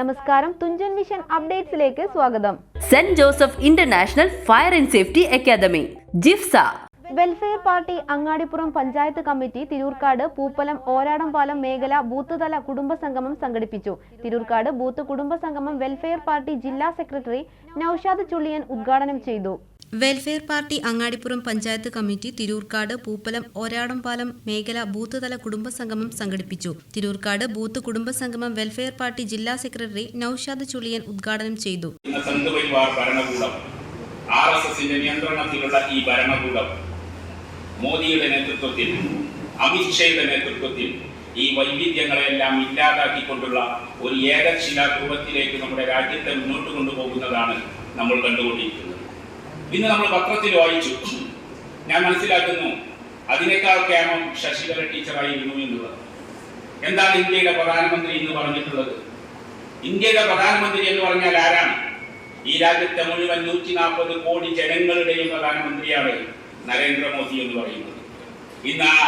നമസ്കാരം. തുഞ്ചൻ വിഷൻ അപ്ഡേറ്റ്സിലേക്ക് സ്വാഗതം. Saint Joseph international fire and safety academy ജിഫ്സ. Welfare party Angadippuram panchayat committee Thirurkkad Pooppalam Oradampalam മേഖല ബൂത്തുതല കുടുംബസംഗമം കുടുംബ സംഗമം സംഘടിപ്പിച്ചു. തിരൂർക്കാട് ബൂത്ത് കുടുംബ സംഗമം വെൽഫെയർ പാർട്ടി ജില്ലാ സെക്രട്ടറി നൌഷാദ് ചുള്ളിയൻ ഉദ്ഘാടനം ചെയ്തു. Welfare party Angadippuram panchayat committee Tirurkkad Pooppalam Oradampalam മേഖല ബൂത്ത് തല കുടുംബസംഗമം സംഘടിപ്പിച്ചു. തിരൂർക്കാട് ബൂത്ത് കുടുംബസംഗമം വെൽഫെയർ പാർട്ടി ജില്ലാ സെക്രട്ടറി നൌഷാദ് ചുളിയൻ ഉദ്ഘാടനം ചെയ്തു. നിയന്ത്രണത്തിലുള്ള ഈ ഭരണകൂടം മോദിയുടെ നേതൃത്വത്തിൽ അമിത്ഷയുടെ നേതൃത്വത്തിൽ ഈ വൈവിധ്യങ്ങളെല്ലാം ഇല്ലാതാക്കിക്കൊണ്ടുള്ള ഒരു ഏകശിലാരൂപത്തിലേക്ക് നമ്മുടെ രാജ്യത്തെ മുന്നോട്ട് കൊണ്ടുപോകുന്നതാണ് നമ്മൾ കണ്ടുകൊണ്ടിരിക്കുന്നത്. ഇന്ന് നമ്മൾ പത്രത്തിൽ വായിച്ചു. ഞാൻ മനസ്സിലാക്കുന്നു അതിനേക്കാൾ കേമം ശശികല ടീച്ചറായിരുന്നു എന്നുള്ളത്. എന്താണ് ഇന്ത്യയുടെ പ്രധാനമന്ത്രി എന്ന് പറഞ്ഞിട്ടുള്ളത്? ഇന്ത്യയുടെ പ്രധാനമന്ത്രി എന്ന് പറഞ്ഞാൽ ആരാണ്? ഈ രാജ്യത്തെ മുഴുവൻ നൂറ്റി നാൽപ്പത് കോടി ജനങ്ങളുടെയും പ്രധാനമന്ത്രിയാണ് നരേന്ദ്രമോദി എന്ന് പറയുന്നത്. ഇന്ന് ആ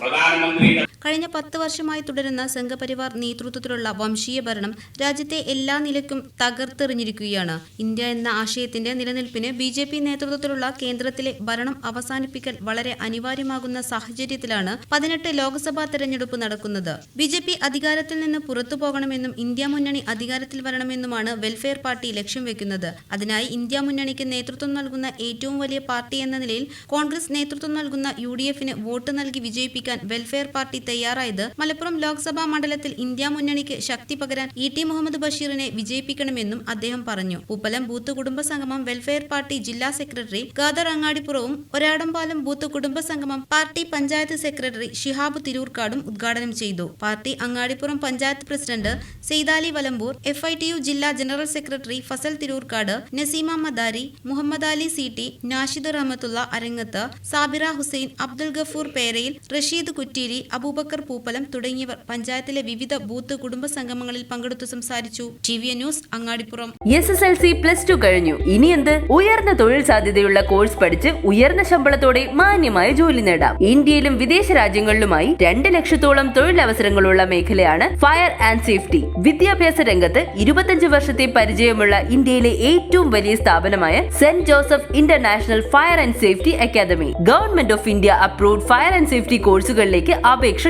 പ്രധാനമന്ത്രിയുടെ കഴിഞ്ഞ പത്ത് വർഷമായി തുടരുന്ന സംഘപരിവാർ നേതൃത്വത്തിലുള്ള വംശീയ ഭരണം രാജ്യത്തെ എല്ലാ നിലയ്ക്കും തകർത്തെറിഞ്ഞിരിക്കുകയാണ്. ഇന്ത്യ എന്ന ആശയത്തിന്റെ നിലനിൽപ്പിന് ബി ജെ പി നേതൃത്വത്തിലുള്ള കേന്ദ്രത്തിലെ ഭരണം അവസാനിപ്പിക്കൽ വളരെ അനിവാര്യമാകുന്ന സാഹചര്യത്തിലാണ് പതിനെട്ട് ലോക്സഭാ തെരഞ്ഞെടുപ്പ് നടക്കുന്നത്. ബി ജെ പി അധികാരത്തിൽ നിന്ന് പുറത്തു പോകണമെന്നും ഇന്ത്യ മുന്നണി അധികാരത്തിൽ വരണമെന്നുമാണ് വെൽഫെയർ പാർട്ടി ലക്ഷ്യം വെക്കുന്നത്. അതിനായി ഇന്ത്യ മുന്നണിക്ക് നേതൃത്വം നൽകുന്ന ഏറ്റവും വലിയ പാർട്ടി എന്ന നിലയിൽ കോൺഗ്രസ് നേതൃത്വം നൽകുന്ന യു വോട്ട് നൽകി വിജയിപ്പിക്കാൻ വെൽഫെയർ പാർട്ടി തയ്യാറായത് മലപ്പുറം ലോക്സഭാ മണ്ഡലത്തിൽ ഇന്ത്യ മുന്നണിക്ക് ശക്തി പകരാൻ ഇ ടി മുഹമ്മദ് ബഷീറിനെ വിജയിപ്പിക്കണമെന്നും അദ്ദേഹം പറഞ്ഞു. പൂപ്പലം ബൂത്ത് കുടുംബ സംഗമം വെൽഫെയർ പാർട്ടി ജില്ലാ സെക്രട്ടറി ഖാദർ അങ്ങാടിപ്പുറവും ഒരാടംപാലം ബൂത്ത് കുടുംബ സംഗമം പാർട്ടി പഞ്ചായത്ത് സെക്രട്ടറി ഷിഹാബ് തിരൂർക്കാടും ഉദ്ഘാടനം ചെയ്തു. Party Angadippuram panchayat president Saidali Valambur F I T U ജില്ലാ general secretary Fasal Thirurkad Naseema Madari Muhammad Ali C T Nashid Rahmathulla Arangath Sabira Hussain Abdul Gafoor പേരയിൽ Rasheed Kutteeri Abubakar Pooppalam തുടങ്ങിയവർ പഞ്ചായത്തിലെ വിവിധ ബൂത്ത് കുടുംബ സംഗമങ്ങളിൽ പങ്കെടുത്തു സംസാരിച്ചു. T V news Angadippuram. S S L C plus two കഴിഞ്ഞു. ഇനി എന്ത്? ഉയർന്ന തൊഴിൽ സാധ്യതയുള്ള കോഴ്സ് പഠിച്ച് ഉയർന്ന ശമ്പളത്തോടെ മാന്യമായ ജോലി നേടാം. ഇന്ത്യയിലും വിദേശ രാജ്യങ്ങളിലുമായി രണ്ട് ലക്ഷത്തോളം തൊഴിലവസരങ്ങളുള്ള മേഖലയാണ് ഫയർ ആൻഡ് സേഫ്റ്റി വിദ്യാഭ്യാസ രംഗത്ത് ഇരുപത്തഞ്ച് വർഷത്തെ പരിചയമുള്ള ഇന്ത്യയിലെ ഏറ്റവും വലിയ സ്ഥാപനമായ saint Joseph international fire and safety academy government of India approved fire and safety കോഴ്സുകളിലേക്ക് അപേക്ഷ